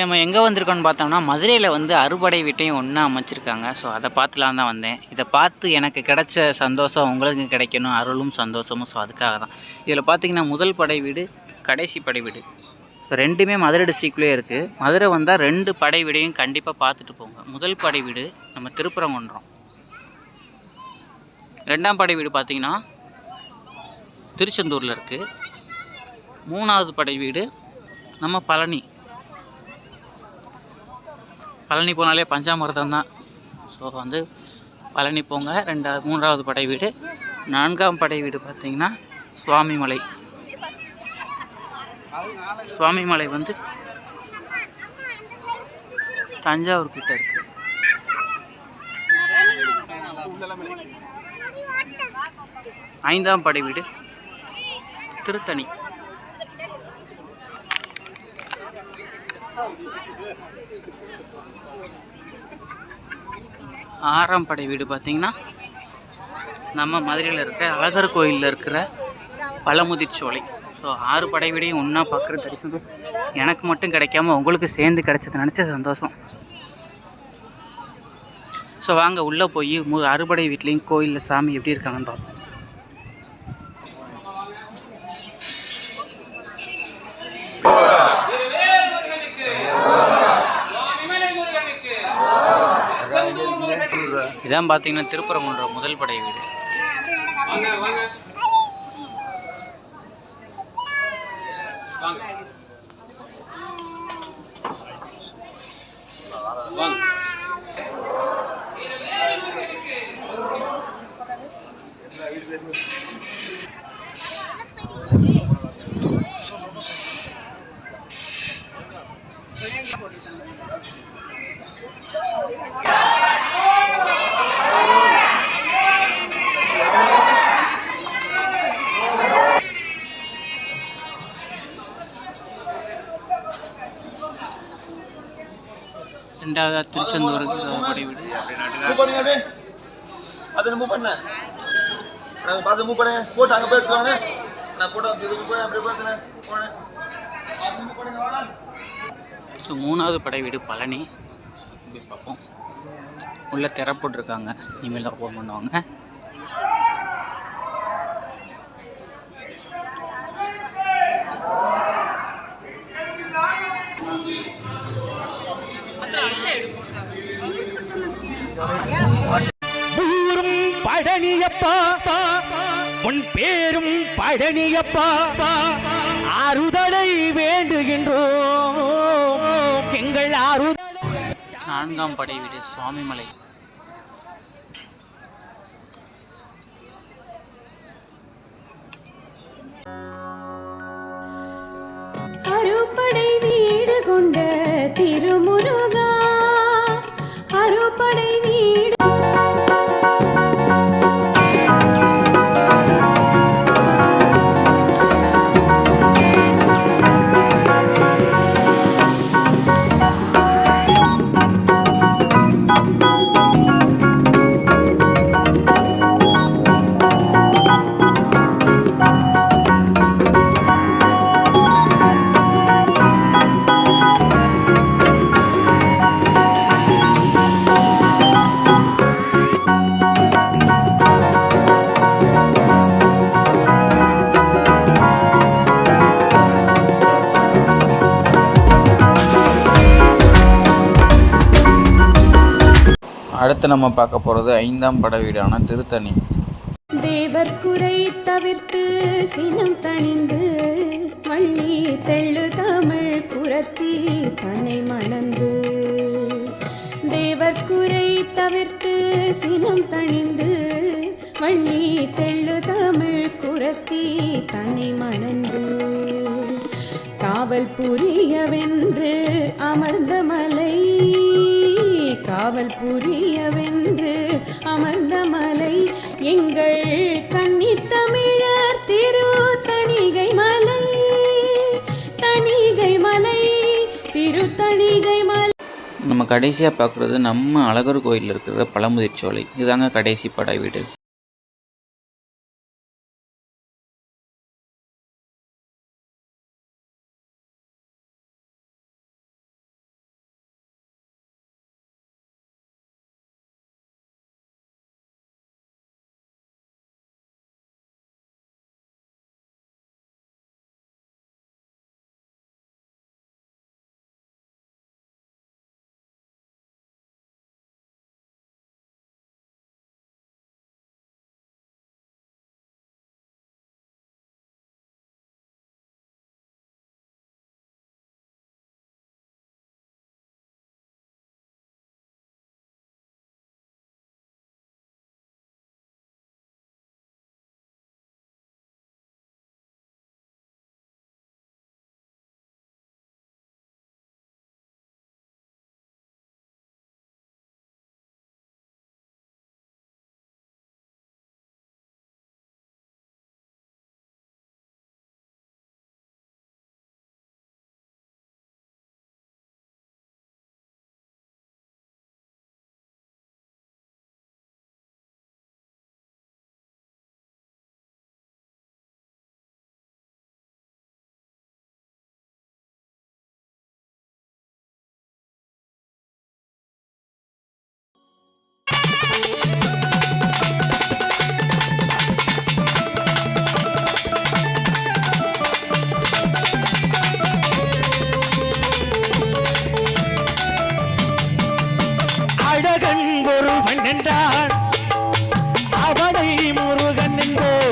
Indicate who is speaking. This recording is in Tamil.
Speaker 1: நம்ம எங்கே வந்திருக்கோம்னு பார்த்தோம்னா மதுரையில் வந்து அறுபடை வீட்டையும் ஒன்றா அமைச்சிருக்காங்க. ஸோ அதை பார்த்துலாம் தான் வந்தேன். இதை பார்த்து எனக்கு கிடைச்ச சந்தோஷம் உங்களுக்கு கிடைக்கணும் அருளும் சந்தோஷமும். ஸோ அதுக்காக தான். இதில் பார்த்தீங்கன்னா முதல் படை வீடு கடைசி படை வீடு. இப்போ ரெண்டுமே மதுரை டிஸ்ட்ரிக்ட்லேயே இருக்குது மதுரை வந்தால் ரெண்டு படை வீடையும் கண்டிப்பாக பார்த்துட்டு போங்க. முதல் படை வீடு நம்ம திருப்பரங்குன்றம். ரெண்டாம் படை வீடு பார்த்தீங்கன்னா திருச்செந்தூரில் இருக்குது மூணாவது படை வீடு நம்ம பழனி. பழனி போனாலே பஞ்சாமிரதம் தான். ஸோ வந்து பழனி போங்க. ரெண்டாவது மூன்றாவது படை வீடு. நான்காம் படை வீடு பார்த்திங்கன்னா சுவாமிமலை. சுவாமிமலை வந்து தஞ்சாவூர் கிட்ட இருக்கு. ஐந்தாம் படை வீடு. திருத்தணி. ஆறாம் படை வீடு பார்த்தீங்கன்னா நம்ம மதுரையில் இருக்க அழகர் கோயிலில் இருக்கிற பழமுதிர்ச்சோலை ஸோ ஆறு படை வீடையும் ஒன்றா பார்க்குற தரிசனம் எனக்கு மட்டும் கிடைக்காம உங்களுக்கு சேர்ந்து கிடைச்சது நினச்ச சந்தோஷம். ஸோ வாங்க உள்ளே போய் மு அறுபடை வீட்லேயும் கோயிலில் சாமி எப்படி இருக்காங்கன்னு பார்ப்போம். இதான் பார்த்தீங்கன்னா திருப்பரங்குன்றம் முதல் படை வீடு. ரெண்டாவது திருச்செந்தூர் படை வீடு
Speaker 2: அதை மூவ் பண்ண பார்த்து மூவ் பண்ணுங்க போட்டு அங்கே போய் எடுத்துவாங்க நான் போட்டோ இது போய் அப்படியே பார்த்துனேன் போனேன் பார்த்து மூவ் பண்ணுங்க வாடா.
Speaker 1: ஸோ மூணாவது படை வீடு பழனி. போய் பார்ப்போம். உள்ளே திற போட்டிருக்காங்க. இனிமேல் தான் ஓப்பன் பண்ணுவாங்க.
Speaker 3: ஊரும் பழனியப்பா. உன் பேரும் பழனியப்பா. ஆறுதலை வேண்டுகின்றோம். எங்கள் ஆறுதலை
Speaker 1: நான்காம் படை வீடு சுவாமிமலை. அடுத்து நம்ம பார்க்க போகிறது ஐந்தாம் பட வீடான திருத்தணி.
Speaker 4: தேவர் குறை தவிர்த்து சினம் தணிந்து வள்ளி தெள்ளு தமிழ் புரத்தி தன்னை மணந்து. தேவர் குறை தவிர்த்து சினம் தணிந்து வள்ளி தெள்ளு தமிழ் புரத்தி தன்னை மணந்து. காவல் புரியவென்று அமர்ந்த மலை காவல் புரியவென்று அமர்ந்த மலை எங்கள் கன்னித் தமிழர் திரு தணிகை மலை. தணிகை மலை திரு தணிகை மலை.
Speaker 1: நம்ம கடைசியாக பார்க்குறது நம்ம அழகர் கோயிலில் இருக்கிற பழமுதிர்ச்சோலை. இதுதாங்க கடைசி படை வீடு.
Speaker 3: என்பொருள் பெண் என்றான் அவனை முருகன் என்போர்